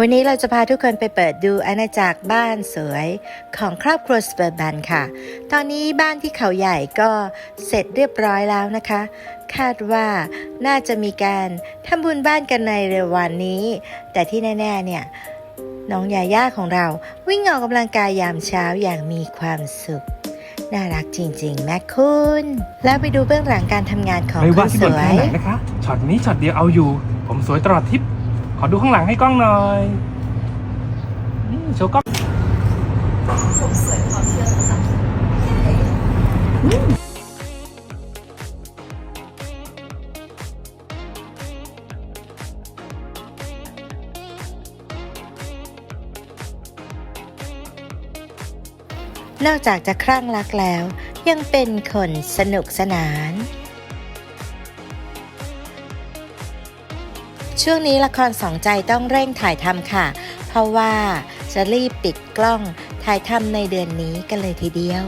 วันนี้เราจะพาทุกคนไปเปิดดูอาณาจักรบ้านสวยของครอบครัวสเปอร์แบนค่ะ ตอนนี้บ้านที่เขาใหญ่ก็เสร็จเรียบร้อยแล้วนะคะ คาดว่าน่าจะมีการทำบุญบ้านกันในเร็ววันนี้ แต่ที่แน่ ๆ เนี่ย น้องยาย่าของเราวิ่งออกกำลังกายยามเช้าอย่างมีความสุข น่ารักจริง ๆ แม่คุณ แล้วไปดูเบื้องหลังการทำงานของไม่ว่าณที่สบนวทางยไหนนะคะช็อตนี้ช็อตเดียวเอาอยู่ ผมสวยตลอดทริป ขอดูข้างหลังให้กล้องหน่อยนี่โชว์กล้องนอกจากจะคลั่งรักแล้ว ยังเป็นคนสนุกสนาน ช่วงนี้ละครสองใจต้องเร่งถ่ายทำค่ะ เพราะว่าจะรีบปิดกล้องถ่ายทำในเดือนนี้กันเลยทีเดียว